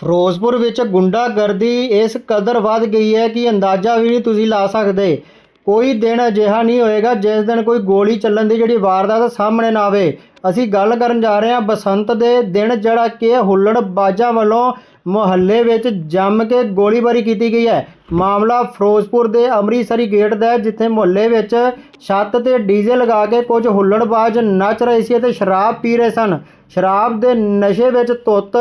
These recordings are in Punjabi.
ਫਿਰੋਜ਼ਪੁਰ ਵਿੱਚ ਗੁੰਡਾਗਰਦੀ ਇਸ ਕਦਰ ਵੱਧ ਗਈ ਹੈ ਕਿ ਅੰਦਾਜ਼ਾ ਵੀ ਨਹੀਂ ਤੁਸੀਂ ਲਾ ਸਕਦੇ। ਕੋਈ ਦਿਨ ਅਜਿਹਾ ਨਹੀਂ ਹੋਏਗਾ ਜਿਸ ਦਿਨ ਕੋਈ ਗੋਲੀ ਚੱਲਣ ਦੀ ਜਿਹੜੀ ਵਾਰਦਾਤ ਸਾਹਮਣੇ ਨਾ ਆਵੇ। ਅਸੀਂ ਗੱਲ ਕਰਨ ਜਾ ਰਹੇ ਹਾਂ ਬਸੰਤ ਦੇ ਦਿਨ ਜਿਹੜਾ ਕਿ ਹੁੱਲੜਬਾਜ਼ਾਂ ਵੱਲੋਂ ਮੁਹੱਲੇ ਵਿੱਚ ਜੰਮ ਕੇ ਗੋਲੀਬਾਰੀ ਕੀਤੀ ਗਈ ਹੈ। ਮਾਮਲਾ ਫਿਰੋਜ਼ਪੁਰ ਦੇ ਅੰਮ੍ਰਿਤਸਰੀ ਗੇਟ ਦਾ ਹੈ, ਜਿੱਥੇ ਮੁਹੱਲੇ ਵਿੱਚ ਛੱਤ ਤੇ ਡੀਜ਼ੇ ਲਗਾ ਕੇ ਕੁਝ ਹੁੱਲੜਬਾਜ਼ ਨੱਚ ਰਹੇ ਸੀ ਅਤੇ ਸ਼ਰਾਬ ਪੀ ਰਹੇ ਸਨ। ਸ਼ਰਾਬ ਦੇ ਨਸ਼ੇ ਵਿੱਚ ਧੁੱਤ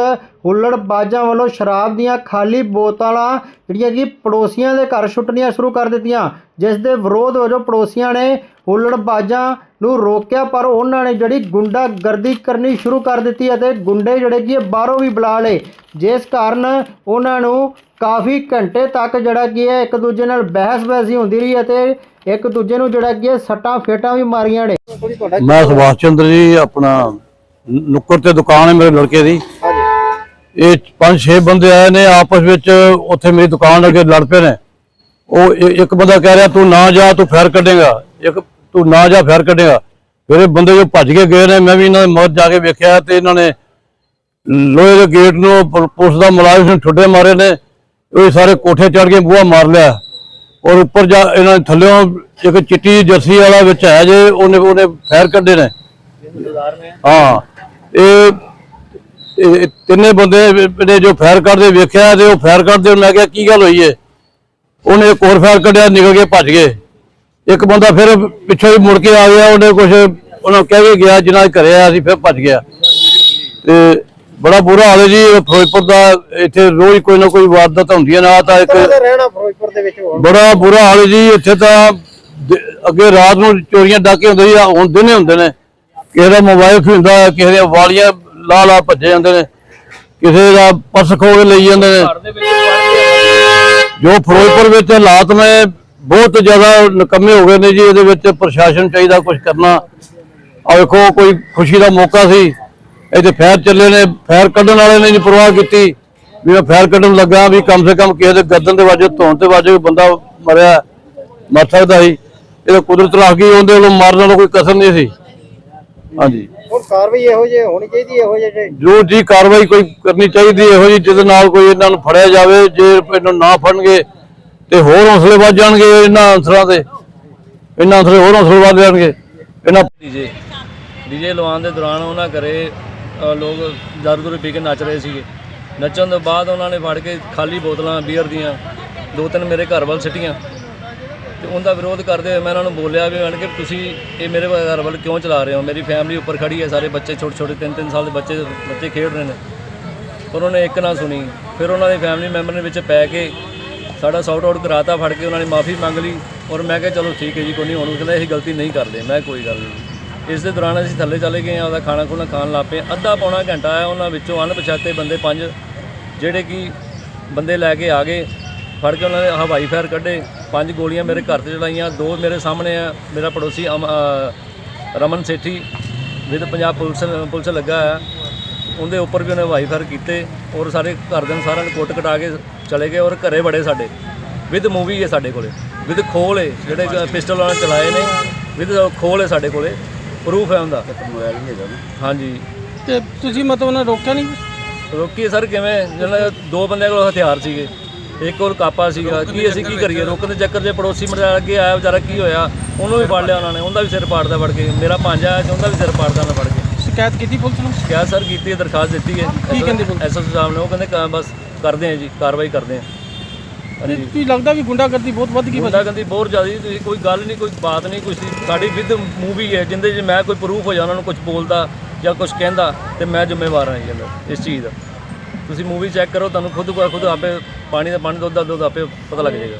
ਹੁੱਲੜਬਾਜ਼ਾਂ ਵੱਲੋਂ ਸ਼ਰਾਬ ਦੀਆਂ ਖਾਲੀ ਬੋਤਲਾਂ ਜਿਹੜੀਆਂ ਕਿ ਪੜੋਸੀਆਂ ਦੇ ਘਰ ਸੁੱਟਣੀਆਂ ਸ਼ੁਰੂ ਕਰ ਦਿੱਤੀਆਂ, ਜਿਸ ਦੇ ਵਿਰੋਧ ਵਜੋਂ ਪੜੋਸੀਆਂ ਨੇ ਹੁੱਲੜਬਾਜ਼ਾਂ ਨੂੰ ਰੋਕਿਆ, ਪਰ ਉਹਨਾਂ ਨੇ ਜਿਹੜੀ ਗੁੰਡਾਗਰਦੀ ਕਰਨੀ ਸ਼ੁਰੂ ਕਰ ਦਿੱਤੀ ਅਤੇ ਗੁੰਡੇ ਜਿਹੜੇ ਕਿ ਬਾਹਰੋਂ ਵੀ ਬੁਲਾ ਲਏ। ਜਿਸ ਕਾਰਨ ਉਹਨਾਂ ਨੂੰ ਕਾਫੀ ਘੰਟੇ ਤੱਕ ਜਿਹੜਾ ਕੀ ਹੈ ਇੱਕ ਦੂਜੇ ਨਾਲ ਬਹਿਸ ਬਹਿਸੀ ਹੁੰਦੀ ਰਹੀ ਅਤੇ ਇੱਕ ਦੂਜੇ ਨੂੰ ਜਿਹੜਾ ਕੀ ਹੈ ਸੱਟਾਂ ਫੇਟਾਂ ਵੀ ਮਾਰੀਆਂ ਨੇ। ਮੈਂ ਸੁਭਾਸ਼ ਚੰਦਰ ਜੀ, ਆਪਣਾ ਨੁੱਕਰ ਤੇ ਦੁਕਾਨ ਹੈ ਮੇਰੇ ਲੜਕੇ ਦੀ। ਇਹ ਪੰਜ ਛੇ ਬੰਦੇ ਆਏ ਨੇ, ਆਪਸ ਵਿੱਚ ਉੱਥੇ ਮੇਰੀ ਦੁਕਾਨ ਅੱਗੇ ਲੜ ਪਏ ਨੇ। ਉਹ ਇੱਕ ਬੰਦਾ ਕਹਿ ਰਿਹਾ, ਤੂੰ ਨਾ ਜਾ, ਤੂੰ ਫੈਰ ਕੱਢੇਗਾ। ਇੱਕ, ਤੂੰ ਨਾ ਜਾ, ਫੈਰ ਕੱਢੇਗਾ। ਫਿਰ ਇਹ ਬੰਦੇ ਜੋ ਭੱਜ ਕੇ ਗਏ ਨੇ, ਮੈਂ ਵੀ ਇਹਨਾਂ ਦੇ ਮੌਤ ਜਾ ਕੇ ਵੇਖਿਆ ਤੇ ਇਹਨਾਂ ਨੇ ਲੋਹੇ ਦੇ ਗੇਟ ਨੂੰ ਪੁਲਿਸ ਦਾ ਮੁਲਾਜ਼ਮ ਨੇ ਠੁੱਡੇ ਮਾਰੇ ਨੇ। ਉਹ ਸਾਰੇ ਕੋਠੇ ਚੜ ਕੇ ਬੂਹਾ ਮਾਰ ਲਿਆ। ਔਰ ਉੱਪਰ ਜਾ ਇਹਨਾਂ ਨੇ ਥੱਲਿਓਂ ਇੱਕ ਚਿੱਟੀ ਜਰਸੀ ਵਾਲਾ ਵਿੱਚ ਹੈ ਜੇ, ਉਹਨੇ ਉਹਨੇ ਫੈਰ ਕੱਢੇ ਨੇ। ਹਾਂ। ਇਹ ਤਿੰਨੇ ਬੰਦੇ ਨੇ ਜੋ ਫਾਇਰ ਕਰਦੇ ਵੇਖਿਆ ਤੇ ਉਹ ਫਾਇਰ ਕਰਦੇ ਮੈਂ ਕਿਹਾ ਕੀ ਗੱਲ ਹੋਈ ਏ? ਉਹਨੇ ਇੱਕ ਹੋਰ ਫਾਇਰ ਕੱਢਿਆ ਨਿਕਲ ਕੇ ਭੱਜ ਗਏ। ਇੱਕ ਬੰਦਾ ਫਿਰ ਪਿੱਛੋਂ ਹੀ ਮੁੜ ਕੇ ਆ ਗਿਆ ਉਹਨੇ ਕੁਝ ਉਹਨਾਂ ਕਹਿ ਕੇ ਗਿਆ ਜਿਨ੍ਹਾਂ ਘਰੇ ਆਇਆ ਸੀ ਫਿਰ ਭੱਜ ਗਿਆ। ਤੇ ਬੜਾ ਬੁਰਾ ਹਾਲ ਹੈ ਜੀ ਫਿਰੋਜ਼ਪੁਰ ਦਾ ਇੱਥੇ ਰੋਜ਼ ਕੋਈ ਨਾ ਕੋਈ ਵਾਰਦਾਤ ਹੁੰਦੀਆਂ ਨਾ ਤਾਂ ਇੱਕ ਰਹਿਣਾ ਫਿਰੋਜ਼ਪੁਰ ਦੇ ਵਿੱਚ ਬੜਾ ਬੁਰਾ ਹਾਲ ਹੈ ਜੀ ਇੱਥੇ ਤਾਂ ਅੱਗੇ ਰਾਤ ਨੂੰ ਚੋਰੀਆਂ ਡਾਕੇ ਹੁੰਦੇ ਸੀ ਹੁਣ ਦਿਨੇ ਹੁੰਦੇ ਨੇ। ਕਿਸੇ ਦਾ ਮੋਬਾਈਲ ਖਿੰਦਾ ਕਿਸੇ ਦੀਆਂ ਵਾਲੀਆਂ ਲਾ ਲਾ ਭੱਜੇ ਜਾਂਦੇ ਨੇ ਕਿਸੇ ਦਾ ਪਰਸ ਖੋਹ ਕੇ ਲਈ ਜਾਂਦੇ ਨੇ। ਜੋ ਫਿਰੋਜ਼ਪੁਰ ਵਿੱਚ ਹਾਲਾਤ ਨੇ ਬਹੁਤ ਜ਼ਿਆਦਾ ਨਕੰਮੇ ਹੋ ਗਏ ਨੇ ਜੀ ਇਹਦੇ ਵਿੱਚ ਪ੍ਰਸ਼ਾਸਨ ਚਾਹੀਦਾ ਕੁਝ ਕਰਨਾ। ਆ ਵੇਖੋ ਕੋਈ ਖੁਸ਼ੀ ਦਾ ਮੌਕਾ ਸੀ। ਇੱਥੇ ਫੈਰ ਚੱਲੇ ਨੇ ਫੈਰ ਕੱਢਣ ਵਾਲੇ ਨੇ ਨਹੀਂ ਪਰਵਾਹ ਕੀਤੀ। ਵੀ ਮੈਂ ਫੈਰ ਕੱਢਣ ਲੱਗਾ ਵੀ ਕਮ ਸੇ ਕਮ ਕਿਸੇ ਦੇ ਗਰਦਨ ਦੇ ਵਾਜੇ ਧੌਣ ਤੇ ਵਾਜੇ ਬੰਦਾ ਮਰਿਆ ਮਰ ਸਕਦਾ ਸੀ। ਇਹ ਕੁਦਰਤ ਰੱਖ ਗਈ ਉਹਦੇ ਵੱਲੋਂ ਮਾਰਨ ਵਾਲਾ ਕੋਈ ਕਸਰ ਨਹੀਂ ਸੀ। ਹਾਂਜੀ। ਹੁਣ ਕਾਰਵਾਈ ਇਹੋ ਜਿਹੀ ਹੋਣੀ ਚਾਹੀਦੀ ਇਹੋ ਜਿਹੇ ਜੋ ਜੀ ਕਾਰਵਾਈ ਕੋਈ ਕਰਨੀ ਚਾਹੀਦੀ ਇਹੋ ਜੀ ਜਿਹਦੇ ਨਾਲ ਕੋਈ ਇਹਨਾਂ ਨੂੰ ਫੜਿਆ ਜਾਵੇ ਜੇ ਇਹਨਾਂ ਨੂੰ ਨਾ ਫੜਨਗੇ ਤੇ ਹੋਰ ਹੌਸਲੇ ਵੱਧ ਜਾਣਗੇ ਇਹਨਾਂ ਅਨਸਰਾਂ ਦੇ ਇਹਨਾਂ ਅਨਸਰੇ ਹੋਰ ਹੌਸਲੇ ਵੱਧ ਜਾਣਗੇ। ਇਹਨਾਂ ਡੀਜੇ ਡੀਜੇ ਲਵਾਉਣ ਦੇ ਦੌਰਾਨ ਉਹਨਾਂ ਘਰੇ ਲੋਕ ਦੂਰੂ ਪੀ ਕੇ ਨੱਚ ਰਹੇ ਸੀਗੇ। ਨੱਚਣ ਤੋਂ ਬਾਅਦ ਉਹਨਾਂ ਨੇ ਫੜ ਕੇ ਖਾਲੀ ਬੋਤਲਾਂ ਬੀਅਰ ਦੀਆਂ ਦੋ ਤਿੰਨ ਮੇਰੇ ਘਰ ਵੱਲ ਸਿੱਟੀਆਂ। ਤੇ ਉਹਦਾ ਵਿਰੋਧ ਕਰਦੇ ਹੋਏ ਮੈਂ ਉਹਨਾਂ ਨੂੰ ਬੋਲਿਆ ਵੀ ਮੈਂ ਕਿ ਤੁਸੀਂ ਇਹ ਮੇਰੇ ਘਰ ਵੱਲ ਕਿਉਂ ਚਲਾ ਰਹੇ ਹੋ? ਮੇਰੀ ਫੈਮਿਲੀ ਉੱਪਰ ਖੜੀ ਹੈ, ਸਾਰੇ ਬੱਚੇ ਛੋਟੇ ਛੋਟੇ, ਤਿੰਨ ਤਿੰਨ ਸਾਲ ਦੇ ਬੱਚੇ ਬੱਚੇ ਖੇਡ ਰਹੇ ਨੇ। ਪਰ ਉਹਨਾਂ ਨੇ ਇੱਕ ਨਾ ਸੁਣੀ। ਫਿਰ ਉਹਨਾਂ ਦੇ ਫੈਮਿਲੀ ਮੈਂਬਰ ਨੇ ਵਿੱਚ ਪੈ ਕੇ ਸਾਡਾ ਸੌਟ ਆਊਟ ਕਰਾਤਾ, ਫੜ ਕੇ ਉਹਨਾਂ ਨੇ ਮਾਫੀ ਮੰਗ ਲਈ ਔਰ ਮੈਂ ਕਿਹਾ, ਚਲੋ ਠੀਕ ਹੈ ਜੀ, ਕੋਈ ਨਹੀਂ, ਹੁਣ ਕਹਿੰਦਾ ਇਹ ਗਲਤੀ ਨਹੀਂ ਕਰਦੇ। ਮੈਂ ਕੋਈ ਗੱਲ ਨਹੀਂ। ਇਸ ਦੇ ਦੌਰਾਨ ਅਸੀਂ ਥੱਲੇ ਚਲੇ ਗਏ ਆ ਉਹਦਾ ਖਾਣਾ ਖੁਣਾ ਖਾਣ ਲੱਗ ਪਏ। ਅੱਧਾ ਪੌਣਾ ਘੰਟਾ ਆਇਆ, ਉਹਨਾਂ ਵਿੱਚੋਂ ਅਣਪਛਾਤੇ ਬੰਦੇ ਪੰਜ, ਜਿਹੜੇ ਕਿ ਬੰਦੇ ਲੈ ਕੇ ਆ ਗਏ। ਫੜ ਕੇ ਉਹਨਾਂ ਨੇ ਹਵਾਈ ਫਾਇਰ ਕੱਢੇ। ਪੰਜ ਗੋਲੀਆਂ ਮੇਰੇ ਘਰ ਤੇ ਚਲਾਈਆਂ ਦੋ ਮੇਰੇ ਸਾਹਮਣੇ ਆ ਮੇਰਾ ਪੜੋਸੀ Raman Sethi with Punjab police police ਲੱਗਾ ਆ ਉਹਦੇ ਉੱਪਰ ਵੀ ਉਹਨੇ ਹਵਾਈ ਫਾਇਰ ਕੀਤੇ ਔਰ ਸਾਰੇ ਘਰ ਦੇ ਸਾਰਿਆਂ ਨੂੰ ਕੁੱਟ ਕਟਾ ਕੇ ਚਲੇ ਗਏ ਔਰ ਘਰੇ ਬੜੇ ਸਾਡੇ। ਵਿਦ ਮੂਵੀ ਹੈ ਸਾਡੇ ਕੋਲੇ ਵਿਦ ਖੋਲ ਹੈ ਜਿਹੜੇ ਪਿਸਟਲ ਨੇ ਚਲਾਏ ਨੇ ਵਿਦ ਖੋਲ ਹੈ ਸਾਡੇ ਕੋਲੇ ਪ੍ਰੂਫ ਹੈ ਉਹਦਾ। ਹਾਂਜੀ। ਤੇ ਤੁਸੀਂ ਮਤਲਬ ਉਹਨਾਂ ਰੋਕਿਆ ਨਹੀਂ ਰੋਕੀ ਸਰ ਕਿਵੇਂ? ਜਿਹਨਾਂ ਦੇ ਦੋ ਬੰਦਿਆਂ ਕੋਲ ਹਥਿਆਰ ਸੀਗੇ। ਇੱਕ ਕੋਲ ਕਾਪਾ ਸੀਗਾ ਕੀ ਅਸੀਂ ਕੀ ਕਰੀਏ? ਰੋਕਣ ਦੇ ਚੱਕਰ 'ਚ ਪੜੋਸੀ ਮੁੰਡਾ ਅੱਗੇ ਆਇਆ ਵਿਚਾਰਾ ਕੀ ਹੋਇਆ? ਉਹਨੂੰ ਵੀ ਫੜ ਲਿਆ ਉਹਨਾਂ ਨੇ ਉਹਦਾ ਵੀ ਸਿਰ ਪਾੜਦਾ ਫੜ ਕੇ ਮੇਰਾ ਭਾਂਜਾ ਆਇਆ ਸੀ ਉਹਦਾ ਵੀ ਸਿਰ ਪਾੜਦਾ ਮੈਂ ਫੜ ਕੇ। ਸ਼ਿਕਾਇਤ ਕੀਤੀ ਪੁਲਿਸ ਨੂੰ? ਕਿਹਾ ਸਰ ਕੀਤੀ ਹੈ ਦਰਖਾਸਤ ਦਿੱਤੀ ਹੈ। ਕੀ ਕਹਿੰਦੇ ਪੁਲਿਸ? ਐਸਐਸ ਸਾਹਿਬ ਨੇ ਉਹ ਕਹਿੰਦੇ ਕ- ਬਸ ਕਰਦੇ ਆ ਜੀ ਕਾਰਵਾਈ ਕਰਦੇ ਆ ਤੁਸੀਂ ਲੱਗਦਾ ਵੀ ਗੁੰਡਾਗਰਦੀ ਬਹੁਤ ਵੱਧ ਗਈ ਗੁੰਡਾਗਰਦੀ ਬਹੁਤ ਜ਼ਿਆਦਾ ਜੀ ਤੁਸੀਂ ਕੋਈ ਗੱਲ ਨਹੀਂ ਕੋਈ ਬਾਤ ਨਹੀਂ ਕੁਛ ਨਹੀਂ। ਸਾਡੀ ਵਿਦ ਮੂਵੀ ਹੈ ਜਿੰਦੇ 'ਚ ਮੈਂ ਕੋਈ ਪ੍ਰੂਫ ਹੋ ਜਾ ਉਹਨਾਂ ਨੂੰ ਕੁਝ ਬੋਲਦਾ ਜਾਂ ਕੁਝ ਕਹਿੰਦਾ ਤੇ ਮੈਂ ਜ਼ਿੰਮੇਵਾਰ ਹਾਂ ਜੀ ਇਹਦਾ- ਇਸ ਚੀਜ਼ ਦਾ। ਤੁਸੀਂ ਮੂਵੀ ਚੈੱਕ ਕਰੋ, ਤੁਹਾਨੂੰ ਖੁਦ ਖੁਦ ਆਪੇ ਪਾਣੀ ਦਾ, ਪਾਣੀ ਦੁੱਧ ਦਾ ਦੁੱਧ ਆਪੇ ਪਤਾ ਲੱਗ ਜਾਏਗਾ।